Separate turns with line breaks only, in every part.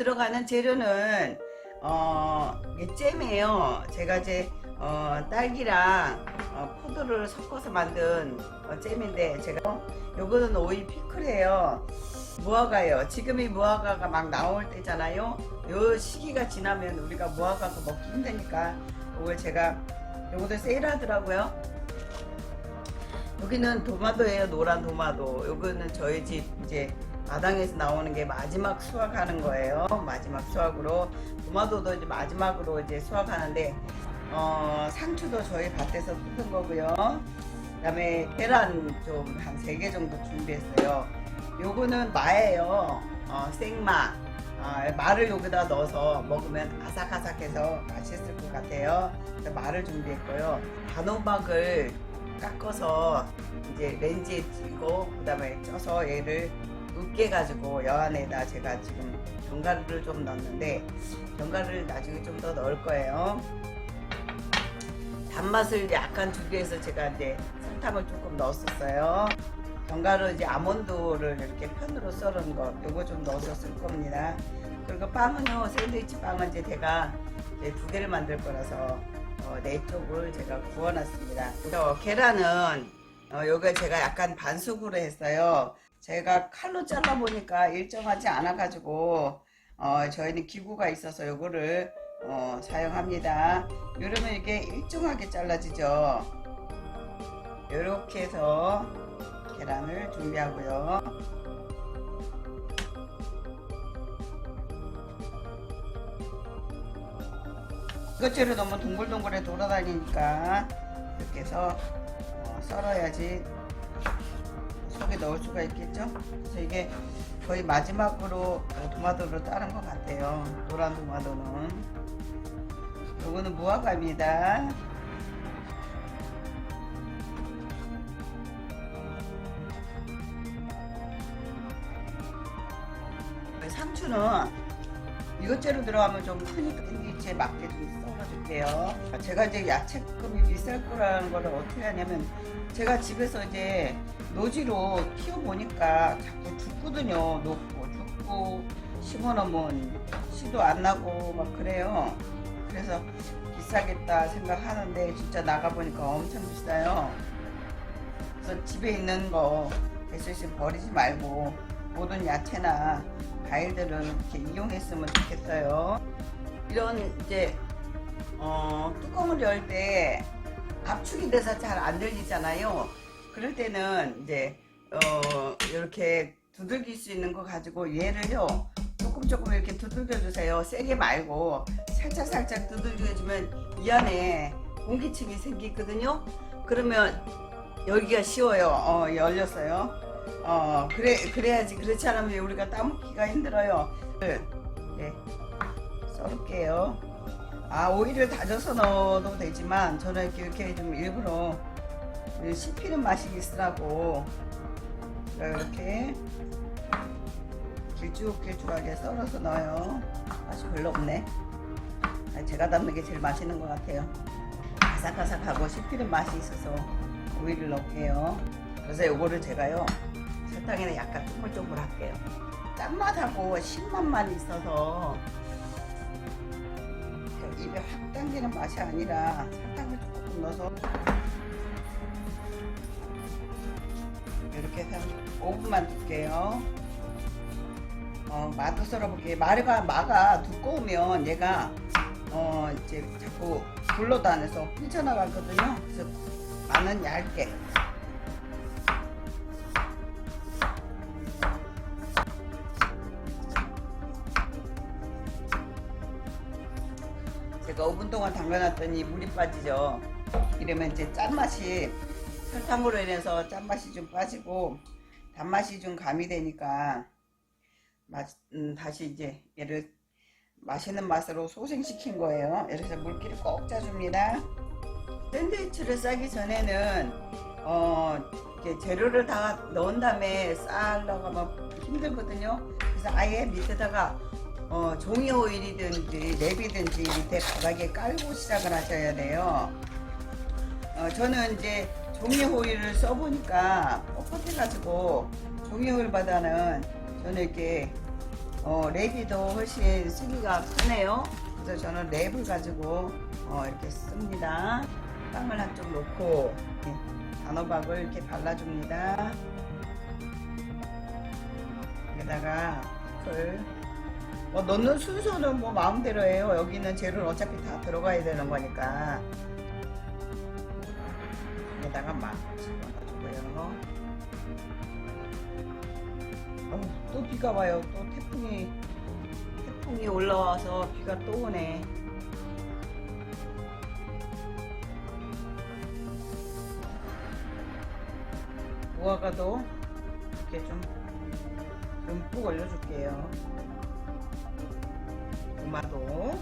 들어가는 재료는 어, 이게 잼이에요. 제가 이제 어, 딸기랑 어, 포도를 섞어서 만든 어, 잼인데 제가 요거는 오이 피클이에요. 무화과예요. 지금이 무화과가 막 나올 때잖아요. 요 시기가 지나면 우리가 무화과가 먹기 힘드니까 이걸 제가 요것도 세일하더라고요. 여기는 도마도예요. 노란 도마도. 요거는 저희 집 이제 마당에서 나오는 게 마지막 수확하는 거예요. 마지막 수확으로 도마도도 이제 마지막으로 이제 수확하는데 어, 상추도 저희 밭에서 뜯은 거고요. 그다음에 계란 좀 한 세 개 정도 준비했어요. 요거는 마예요. 어, 생마. 어, 마를 여기다 넣어서 먹으면 아삭아삭해서 맛있을 것 같아요. 마를 준비했고요. 단호박을 깎아서 이제 렌즈에 찌고 그다음에 쪄서 얘를 으깨 가지고 여 안에다 제가 지금 견과류를 좀 넣었는데 견과류를 나중에 좀 더 넣을 거예요. 단맛을 약간 주기 위해서 제가 이제 설탕을 조금 넣었었어요. 견과류 이제 아몬드를 이렇게 편으로 썰은 거 요거 좀 넣어서 쓸 겁니다. 그리고 빵은요 샌드위치 빵은 이제 제가 이제 두 개를 만들 거라서 어, 네 쪽을 제가 구워놨습니다. 그래서 계란은 어, 요거 제가 약간 반숙으로 했어요. 제가 칼로 잘라 보니까 일정하지 않아 가지고 어, 저희는 기구가 있어서 요거를 어, 사용합니다. 이러면 이게 일정하게 잘라지죠. 이렇게 해서 계란을 준비하고요. 이것저것 너무 동글동글해 돌아다니니까 이렇게 해서 어, 썰어야지 속에 넣을 수가 있겠죠. 그래서 이게 거의 마지막으로 어, 도마도를 따른 것 같아요. 노란 도마도는. 요거는 무화과입니다. 상추는 이것저것 들어가면 좀 크니까 샌드위치에 맞게 좀 썰어줄게요. 제가 이제 야채금이 비쌀 거라는 거를 어떻게 하냐면 제가 집에서 이제 노지로 키워보니까 자꾸 죽거든요. 녹고 죽고 심어놓으면 씨도 안 나고 막 그래요. 그래서 비싸겠다 생각하는데 진짜 나가보니까 엄청 비싸요. 그래서 집에 있는 거 대신 버리지 말고 모든 야채나 과일들은 이렇게 이용했으면 좋겠어요. 이런 이제 어, 뚜껑을 열 때 압축이 돼서 잘 안 들리잖아요. 그럴 때는 이제 어, 이렇게 두들길 수 있는 거 가지고 얘를요 조금 조금 이렇게 두들겨 주세요. 세게 말고 살짝 살짝 두들겨 주면 이 안에 공기층이 생기거든요. 그러면 열기가 쉬워요. 어, 열렸어요. 어, 그래, 그래야지. 그렇지 않으면 우리가 따먹기가 힘들어요. 네, 썰을게요. 아, 오이를 다져서 넣어도 되지만, 저는 이렇게, 이렇게 좀 일부러 씹히는 맛이 있으라고, 이렇게 길쭉길쭉하게 썰어서 넣어요. 맛이 별로 없네. 아, 제가 담는 게 제일 맛있는 것 같아요. 아삭아삭하고 씹히는 맛이 있어서 오이를 넣을게요. 그래서 요거를 제가요 설탕에는 약간 쪼물쪼물 할게요. 짠맛하고 신맛만 있어서 입에 확 당기는 맛이 아니라 설탕을 조금 넣어서 이렇게 해서 5분만 둘게요. 어, 마도 썰어볼게요. 마가, 마가 두꺼우면 얘가 어, 이제 자꾸 굴러다녀서 삐져나가거든요. 그래서 마는 얇게. 제가 5분 동안 담가놨더니 물이 빠지죠. 이러면 이제 짠맛이 설탕으로 인해서 짠맛이 좀 빠지고 단맛이 좀 가미되니까 맛, 음, 다시 이제 얘를 맛있는 맛으로 소생시킨 거예요. 이래서 물기를 꼭 짜줍니다. 샌드위치를 싸기 전에는 어, 재료를 다 넣은 다음에 싸려고 하면 힘들거든요. 그래서 아예 밑에다가 어, 종이 오일이든지 랩이든지 밑에 바닥에 깔고 시작을 하셔야 돼요. 어, 저는 이제 종이 호일을 써보니까 뻣뻣해가지고 종이 호일보다는 저는 이렇게 어, 랩이도 훨씬 쓰기가 편해요. 그래서 저는 랩을 가지고 어, 이렇게 씁니다. 빵을 한쪽 놓고 네, 단호박을 이렇게 발라줍니다. 여기다가 풀. 뭐 넣는 순서는 뭐 마음대로 해요. 여기는 재료는 어차피 다 들어가야 되는 거니까. 여기다가 막 집어넣어주고요. 어, 또 비가 와요. 또 태풍이 태풍이 올라와서 비가 또 오네. 무화과도 이렇게 좀 듬뿍 올려줄게요. 고마도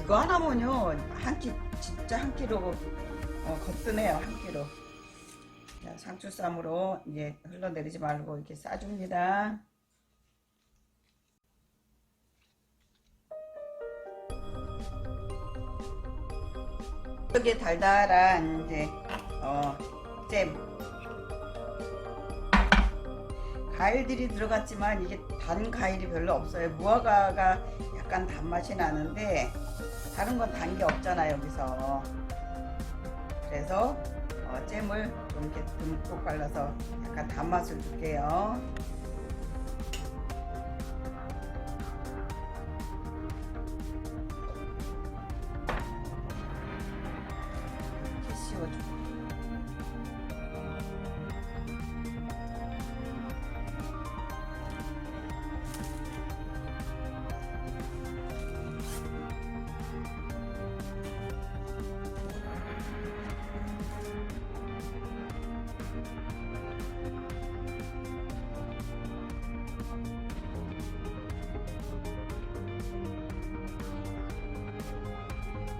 이거 하나면요 한 끼 진짜 한 끼로 어, 거뜬해요 한 끼로. 자, 상추쌈으로 이제 흘러내리지 말고 이렇게 싸줍니다. 여기에 달달한 이제 어, 잼 과일들이 들어갔지만 이게 단 과일이 별로 없어요. 무화과가 약간 단맛이 나는데 다른 건 단 게 없잖아요 여기서. 그래서 어, 잼을 좀 이렇게 듬뿍 발라서 약간 단맛을 줄게요.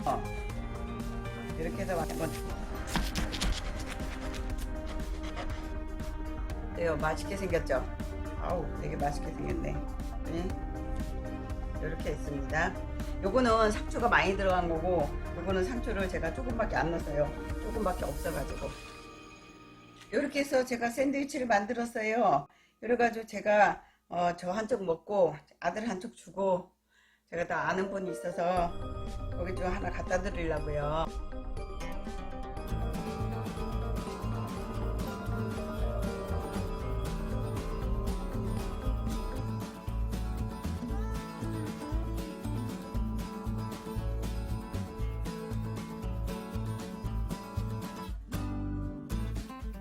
어. 이렇게 해서 한번 네요 맛있게 생겼죠? 아우 되게 맛있게 생겼네 네. 이렇게 있습니다 요거는 상추가 많이 들어간 거고 요거는 상추를 제가 조금밖에 안 넣었어요 조금밖에 없어가지고 이렇게 해서 제가 샌드위치를 만들었어요 그래가지고 제가 어, 저 한쪽 먹고 아들 한쪽 주고 제가 다 아는 분이 있어서 거기 좀 하나 갖다 드리려고요.